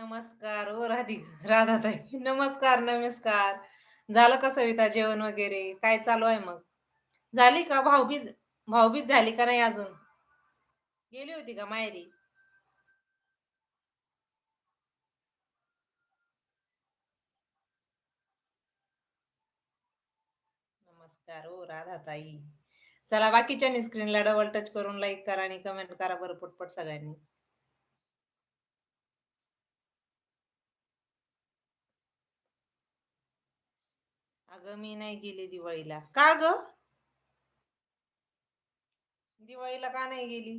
नमस्कार ओ राधी राधाताई. नमस्कार नमस्कार. झालं का सविता जेवण वगैरे? काय चालू आहे मग? झाली का? भाऊबीज भाऊबीज झाली का नाही अजून? गेली होती का मायरी नमस्कार ओ राधाताई. चला बाकीच्या स्क्रीनला डबल टच करून लाईक करा आणि कमेंट करा बरं पटपट सगळ्यांनी. अगं मी नाही गेली दिवाळीला. का ग? दिवाळीला का नाही गेली?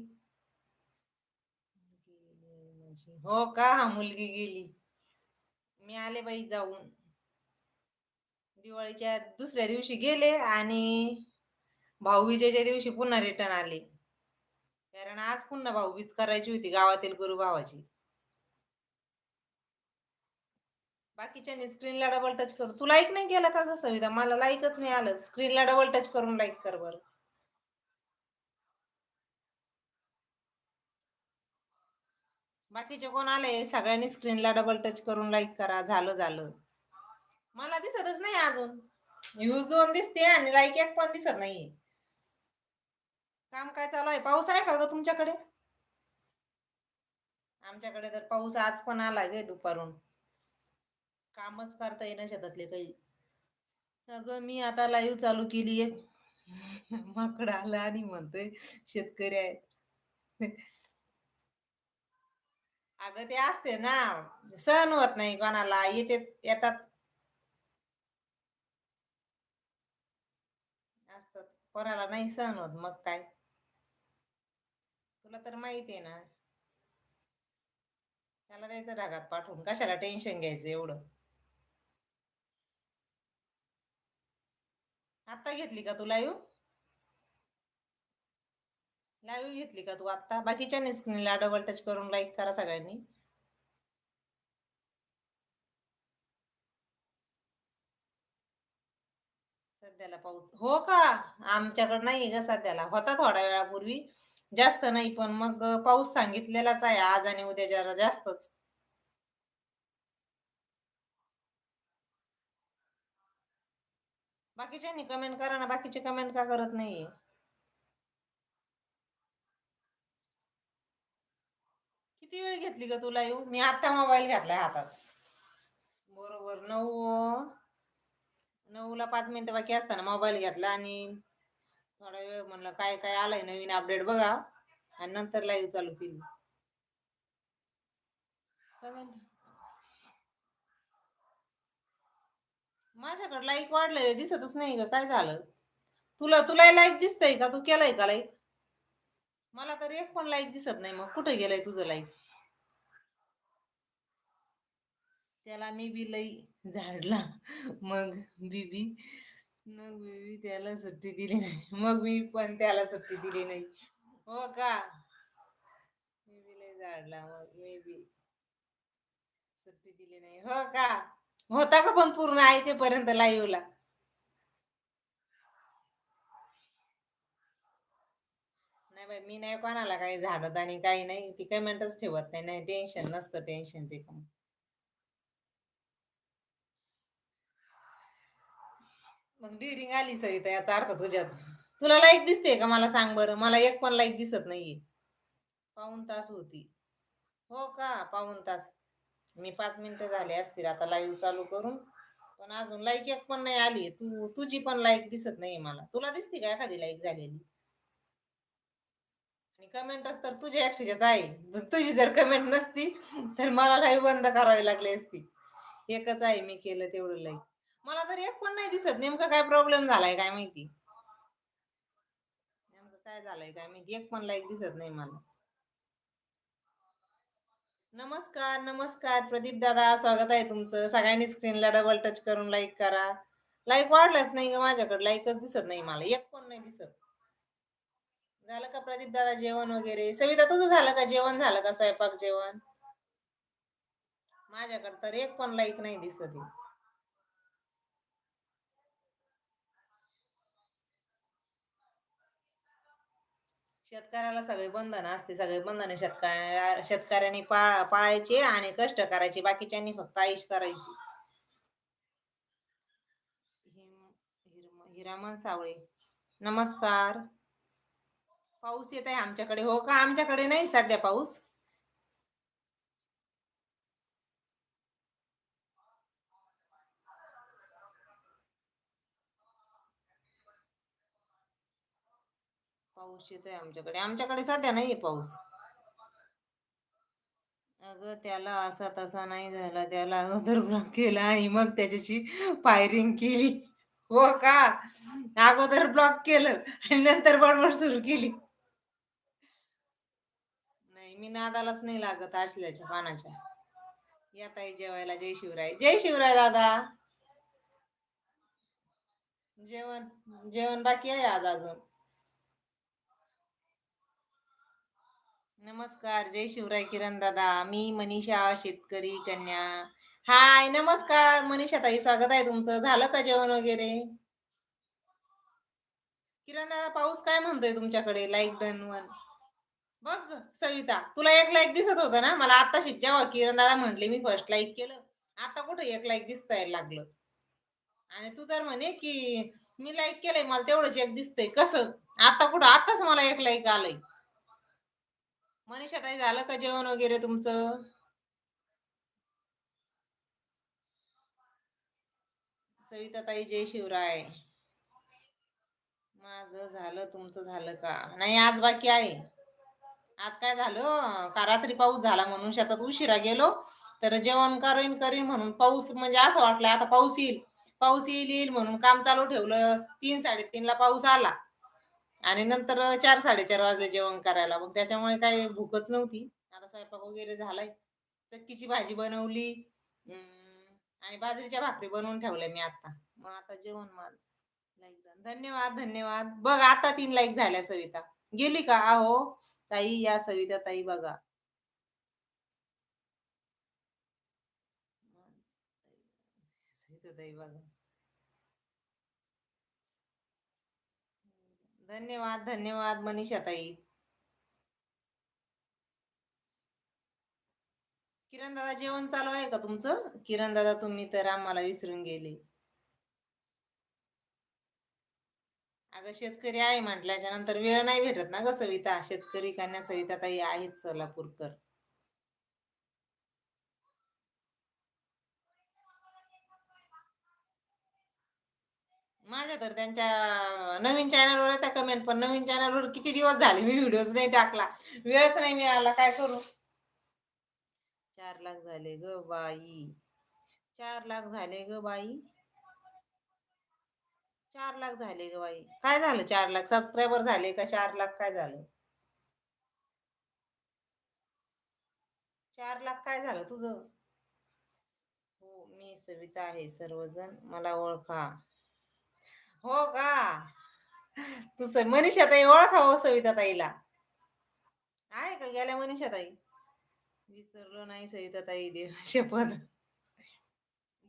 हो का? हा मुलगी गेली. मी आले बाई जाऊन. दिवाळीच्या दुसऱ्या दिवशी गेले आणि भाऊबीजेच्या दिवशी पुन्हा रिटर्न आले. कारण आज पुन्हा भाऊबीज करायची होती गावातील गुरु भावाची बाकीच्या स्क्रीनला डबल टच करू. तू लाईक नाही केला का ग सविता? मला लाईकच नाही आलं. स्क्रीनला डबल टच करून लाईक कर बर. बाकीचे कोण आले? सगळ्यांनी स्क्रीनला डबल टच करून लाईक करा. झालं झालं. मला दिसतच नाही अजून. न्यूज दोन दिसते आणि लाईक एक पण दिसत नाहीये. काम काय चालू आहे? पाऊस आहे का ग तुमच्याकडे? आमच्याकडे तर पाऊस आज पण आला गे दुपारून. कामच करता येईना शेतातले काही. अगं मी आता लाईव्ह चालू केली आहे. माकड आला आणि म्हणतोय शेतकरी आहे. अगं ते असते ना सहन होत नाही कोणाला. येते येतात. असतात. कोणाला नाही सहन होत मग काय? तुला तर माहिती आहे ना. त्याला द्यायचं ढगात पाठवून. कशाला टेन्शन घ्यायचं एवढं? आता घेतली का तू लाईव्ह? लाईव्ह घेतली का तू आता बाकीच्या स्क्रीनला डबल टच करून लाईक करा सगळ्यांनी. सध्याला पाऊस. हो का? आमच्याकडे नाही ग सध्याला. होता थोड्या वेळापूर्वी. जास्त नाही पण मग पाऊस सांगितलेलाच आहे आज आणि उद्या जरा जास्तच. बाकीच्यांनी कमेंट करा ना बाकीचे कमेंट का करत नाहीये? किती वेळ घेतली ग तुला येऊ मी आता मोबाईल घेतलाय हातात. बरोबर नऊ नऊला पाच मिनिटं बाकी असताना मोबाईल घेतला आणि थोडा वेळ म्हणलं काय काय आलंय नवीन अपडेट बघा. आणि नंतर लाईव्ह चालू केली. कमेंट माझ्याकडे लाईक वाढलेले दिसतच नाही का काय झालं? तुला तुला लाईक दिसतंय का? तू केलाय का लाईक मला तर एक पण लाईक दिसत नाही मग. कुठे गेलाय तुझं लाईक त्याला मी बी लई झाडला. मग बीबी मग बीबी त्याला सुट्टी दिली नाही. मग मी पण त्याला सुट्टी दिली नाही. हो का? मी बी लई झाडला. मग मी बी सुट्टी दिली नाही. हो का? होता का पण पूर्ण ऐकेपर्यंत लाईव्हला नाही बाई मी नाही कोणाला काही झाडत आणि काही नाही. ती कमेंटच ठेवत नाही. नाही टेन्शन नसतं टेन्शन ते मग डिरिंग आली सविता याचा अर्थ तुझ्यात. तुला लाईक दिसते का? मला सांग बरं. मला एक पण लाईक दिसत नाहीये. पाऊन तास होती. हो का? पाऊन तास. मी पाच मिनिटं झाले असतील आता लाईव्ह चालू करून. पण अजून लाईक एक पण नाही आली. तू तुझी पण लाईक दिसत नाही मला. तुला दिसते का एखादी लाईक झालेली? आणि कमेंटच तर तुझ्या एकटीच्याच आहे तुझी जर कमेंट नसती तर मला लाईव्ह बंद करावी लागली असती. एकच आहे मी केलं तेवढं लाईक मला तर एक पण नाही दिसत. नेमका काय प्रॉब्लेम झालाय काय माहिती? नेमकं काय झालंय काय माहिती? एक पण लाईक दिसत नाही मला. नमस्कार नमस्कार. प्रदीप दादा स्वागत आहे तुमचं. सगळ्यांनी स्क्रीनला डबल टच करून लाईक करा. लाईक वाढलाच नाही ग माझ्याकडे. लाईकच दिसत नाही मला. एक पण नाही दिसत. झालं का प्रदीप दादा जेवण वगैरे? सविता तुझं झालं का? जेवण झालं का? स्वयंपाक जेवण? माझ्याकडे तर एक पण लाईक नाही दिसत शेतकऱ्याला सगळे बंधन असते सगळे बंधन शेतकऱ्या शेतकऱ्यांनी पा पाळायचे आणि कष्ट करायचे बाकीच्यांनी फक्त आईश करायची. हिरामन सावळे नमस्कार. पाऊस येत आहे आमच्याकडे हो का? आमच्याकडे नाही सध्या पाऊस. पाऊस येतोय आमच्याकडे. आमच्याकडे सध्या नाही पाऊस. अगं त्याला असा तसा नाही झाला. त्याला अगोदर ब्लॉक केला आणि मग त्याच्याशी फायरिंग केली. हो का? अगोदर ब्लॉक केलं आणि नंतर बडबड सुरू केली. नाही मी नादालाच नाही लागत असल्याच्या पानाच्या. या ताई जेवायला. जय शिवराय. जय शिवराय दादा. जेवण जेवण बाकी आहे आज अजून. नमस्कार जय शिवराय किरण दादा. मी मनीषा शेतकरी कन्या. हाय नमस्कार. मनीषा ताई स्वागत आहे तुमचं. झालं का जेवण वगैरे? किरण दादा पाऊस काय म्हणतोय तुमच्याकडे? लाईक डन वन बघ सविता तुला एक लाईक दिसत होतं ना? मला आता शिक किरण दादा म्हटले मी फर्स्ट लाईक केलं. आता कुठं एक लाईक दिसताय लागलं? आणि तू तर म्हणे की मी लाईक केलंय मला तेवढंच एक दिसतंय. कसं? आता कुठं? आताच मला एक लाईक आलंय. मनीषा ताई झालं का जेवण वगैरे तुमचं? सविता ताई जय शिवराय. माझं झालं तुमचं झालं का? नाही आज बाकी आहे. आज काय झालं? का रात्री पाऊस झाला म्हणून शेतात उशिरा गेलो. तर जेवण करीन करीन म्हणून पाऊस म्हणजे असं वाटलं आता पाऊस येईल. पाऊस येईल येईल म्हणून काम चालू ठेवलं. तीन साडेतीन ला पाऊस आला. आणि नंतर चार साडेचार वाजले जेवण करायला. मग त्याच्यामुळे काही भूकच नव्हती. आता स्वयंपाक वगैरे झालाय. चक्कीची भाजी बनवली. आणि बाजरीच्या भाकरी बनवून ठेवल्या मी आता. मग आता जेवण माल लाईक धन्यवाद धन्यवाद. बघ आता तीन लाईक झाल्या सविता. गेली का? आहो ताई या सविता ताई बघा. सविता ताई बघा. धन्यवाद धन्यवाद मनीषा ताई किरण दादा जेवण चालू आहे का तुमचं? किरण दादा तुम्ही तर आम्हाला विसरून गेले. अगं शेतकरी आहे म्हटल्याच्या नंतर वेळ नाही भेटत ना ग सविता. शेतकरी कन्या सविता ताई आहेत सोलापूरकर. माझ्या तर त्यांच्या नवीन चॅनलवर येतात कमेंट पण नवीन चॅनलवर किती दिवस झाले मी व्हिडिओज नाही टाकला. वेळच नाही मिळाला काय करू? चार लाख झाले ग बाई. चार लाख झाले ग बाई. चार लाख झाले ग बाई. काय झालं चार लाख? सबस्क्रायबर झाले का चार लाख? काय झालं? चार लाख काय झालं तुझं? हो मी सविता आहे सर्वजण. मला ओळखा. हो का? तू मनीषा ताई ओळखा हो सविता ताईला आहे का? गेल्या मनीषा ताई विसरलो नाही सविता ताई देव शपथ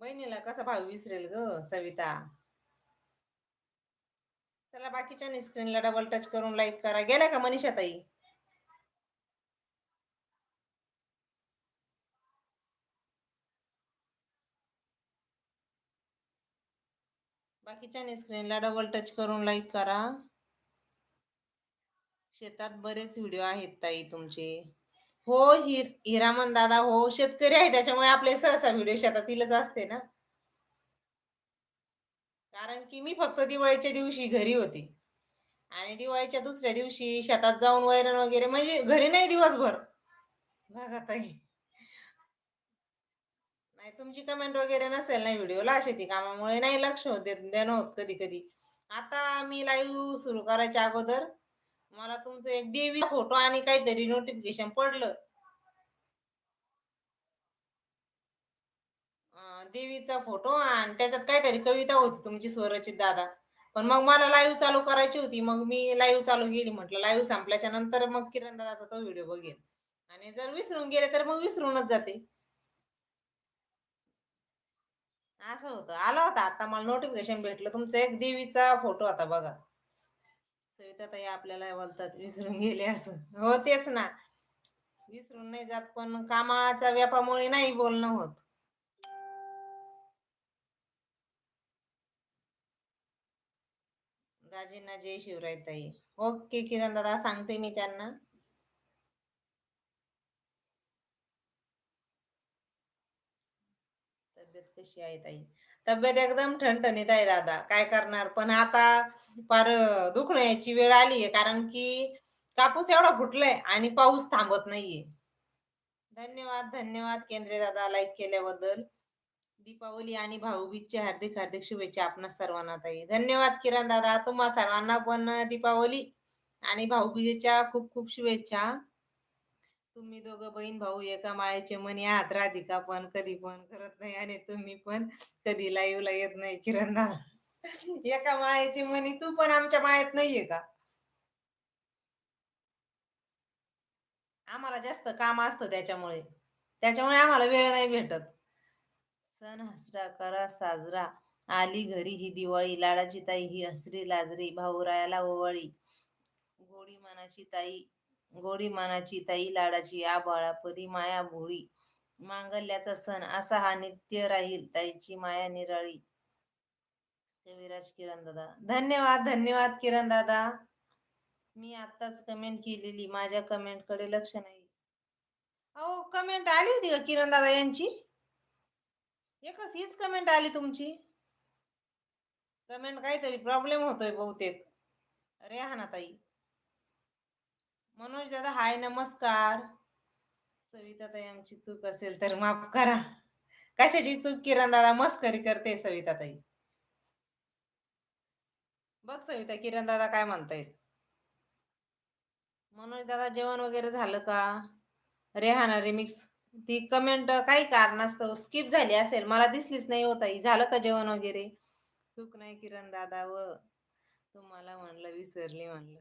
बहिणीला कसा भाऊ विसरेल ग सविता? चला बाकीच्या स्क्रीनला डबल टच करून लाईक करा. गेल्या का मनीषा बाकीच्या स्क्रीनला डबल टच करून लाईक करा. शेतात बरेच व्हिडिओ आहेत ताई तुमचे. हो हिर हिरामन दादा हो शेतकरी आहे त्याच्यामुळे आपले सहसा व्हिडिओ शेतातीलच असते ना. कारण की मी फक्त दिवाळीच्या दिवशी घरी होते. आणि दिवाळीच्या दुसऱ्या दिवशी शेतात जाऊन वैरण वगैरे म्हणजे घरी नाही दिवसभर. बघा ताई. नाही तुमची कमेंट वगैरे नसेल ना व्हिडिओला शेती कामामुळे नाही लक्ष होते देणं होत कधी कधी. आता मी लाईव्ह सुरू करायच्या अगोदर मला तुमचं एक देवी फोटो आणि काहीतरी नोटिफिकेशन पडलं. देवीचा फोटो आणि त्याच्यात काहीतरी कविता होती तुमची स्वरचित दादा. पण मग मला लाईव्ह चालू करायची होती मग मी लाईव्ह चालू केली म्हटलं लाईव्ह संपल्याच्या नंतर मग किरण दादाचा तो व्हिडिओ बघेल आणि जर विसरून गेले तर मग विसरूनच जाते. असं होतं. आला होता आता मला नोटिफिकेशन भेटलं. तुमचा एक देवीचा फोटो होता बघा. सविता ताई आपल्याला बोलतात विसरून गेले असं. हो तेच ना. विसरून नाही जात पण कामाच्या व्यापामुळे नाही बोलणं होत. दाजींना जय शिवराय ताई. ओके किरण दादा सांगते मी त्यांना तब्येत कशी आहे ताई? तब्येत एकदम ठणठणीत आहे दादा. काय करणार? पण आता फार दुखण्याची वेळ वेळ आहे. कारण की कापूस एवढा फुटलाय आणि पाऊस थांबत नाहीये. धन्यवाद धन्यवाद केंद्रे दादा लाईक केल्याबद्दल. दीपावली आणि भाऊबीजच्या हार्दिक हार्दिक शुभेच्छा आपणा सर्वांना ताई. धन्यवाद किरण दादा. तुम्हा सर्वांना पण दीपावली आणि भाऊबीजेच्या खूप खूप शुभेच्छा. तुम्ही दोघं बहीण भाऊ एका माळेचे मनी आहात राधिका पण कधी पण करत नाही आणि तुम्ही पण कधी लाईव्हला येत नाही किरण. दादा एका माळ्याची मनी तू पण आमच्या माळ्यात नाहीये का? आम्हाला जास्त काम असतं त्याच्यामुळे. त्याच्यामुळे आम्हाला वेळ नाही भेटत. सण हसरा करा साजरा. आली घरी ही दिवाळी. लाडाची ताई ही हसरी लाजरी. भाऊरायाला ओवाळी. गोडी मनाची ताई गोडी मानाची ताई लाडाची आबाळा परी माया भोळी. मांगल्याचा सण असा हा नित्य राहील ताईची माया निराळी. कविराज किरण दादा. धन्यवाद धन्यवाद किरण दादा. मी आताच कमेंट केलेली माझ्या कमेंटकडे लक्ष नाही. अहो कमेंट आली होती का किरण दादा यांची? एकच हीच कमेंट आली तुमची. कमेंट काहीतरी प्रॉब्लेम होतोय बहुतेक. अरे हा ना ताई. मनोज दादा हाय नमस्कार. सविता ताई आमची चूक असेल तर माफ करा. कशाची चूक किरण दादा मस्करी करते सविता ताई. बघ सविता किरण दादा काय म्हणतायत? मनोज दादा जेवण वगैरे झालं का? रेहाना रिमिक्स ती कमेंट काही कारणास्तव स्किप झाली असेल. मला दिसलीच नाही होता झालं का जेवण वगैरे? चूक नाही किरण दादा व तुम्हाला म्हणलं विसरली म्हणलं.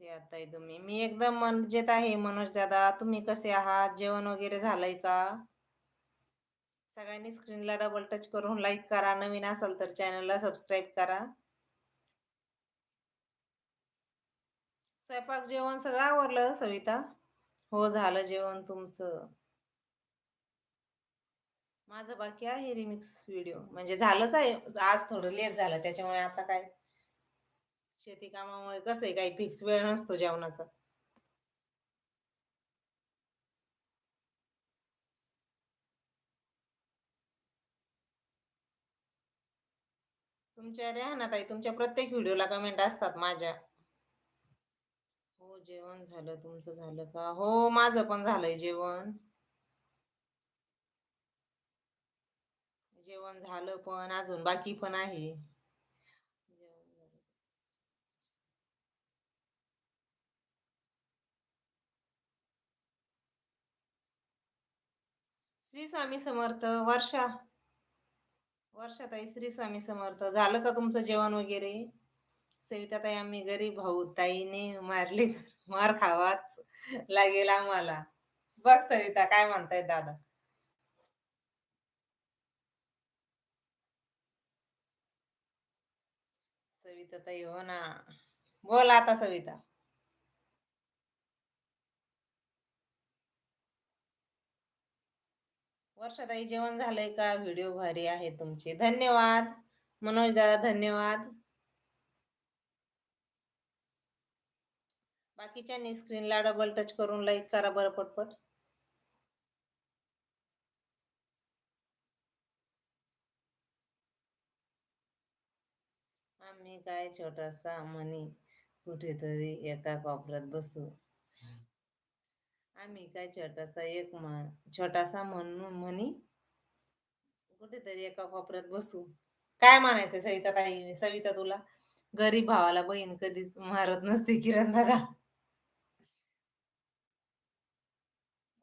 कसे आहात तुम्ही? मी एकदम मजेत आहे मनोज दादा. तुम्ही कसे आहात? जेवण वगैरे झालंय का? सगळ्यांनी स्क्रीनला डबल टच करून लाईक करा. नवीन असाल तर चॅनलला सबस्क्राईब करा. स्वयंपाक जेवण सगळं आवरलं सविता? हो झालं जेवण तुमचं. माझं बाकी आहे रिमिक्स व्हिडिओ म्हणजे झालंच आहे. आज थोडं लेट झालं. त्याच्यामुळे आता काय? शेती कामामुळे कसं आहे काही फिक्स वेळ नसतो जेवणाचा. तुमच्या रे ना ताई तुमच्या प्रत्येक व्हिडिओला कमेंट असतात माझ्या. हो जेवण झालं तुमचं झालं का? हो माझं पण झालंय जेवण. जेवण झालं पण अजून बाकी पण आहे. श्री स्वामी समर्थ वर्षा. वर्षाताई श्री स्वामी समर्थ. झालं का तुमचं जेवण वगैरे? सविता ताई आम्ही गरीब भाऊ ताईने मारली मार खावाच लागेल आम्हाला. बघ सविता काय म्हणताय दादा? सविता ताई हो ना. बोल आता सविता. वर्षाताई जेवण झालंय का? व्हिडिओ भारी आहे तुमचे. धन्यवाद. मनोज दादा धन्यवाद. बाकीच्यांनी स्क्रीनला डबल टच करून लाईक करा बरं पटपट. आम्ही काय छोटासा मनी कुठेतरी एका कॉपरात बसू. आम्ही काय छोटासा एक छोटासा म्हणून म्हणी? कुठेतरी एका कोपऱ्यात बसू काय म्हणायचं सविता ताई? सविता तुला? गरीब भावाला बहीण कधीच मारत नसते किरण दादा.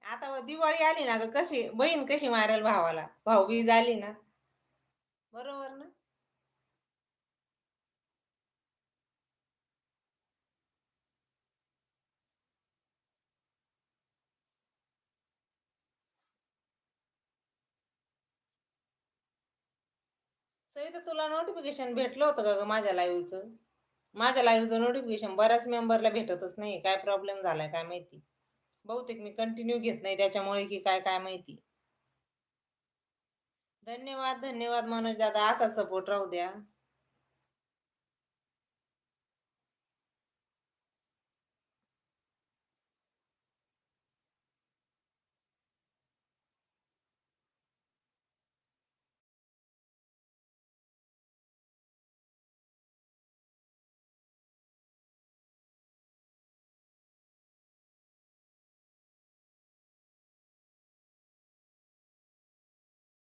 आता दिवाळी आली ना ग कशी? बहीण कशी मारेल भावाला? भाऊबीज आली ना? बरोबर ना? सविता तुला नोटिफिकेशन भेटलं होतं का ग माझ्या लाईव्हचं माझ्या लाईव्हचं नोटिफिकेशन बऱ्याच मेंबरला भेटतच नाही. काय प्रॉब्लेम झालाय काय माहिती? बहुतेक मी कंटिन्यू घेत नाही त्याच्यामुळे की काय काय माहिती? धन्यवाद धन्यवाद मनोज दादा. असा सपोर्ट राहू द्या.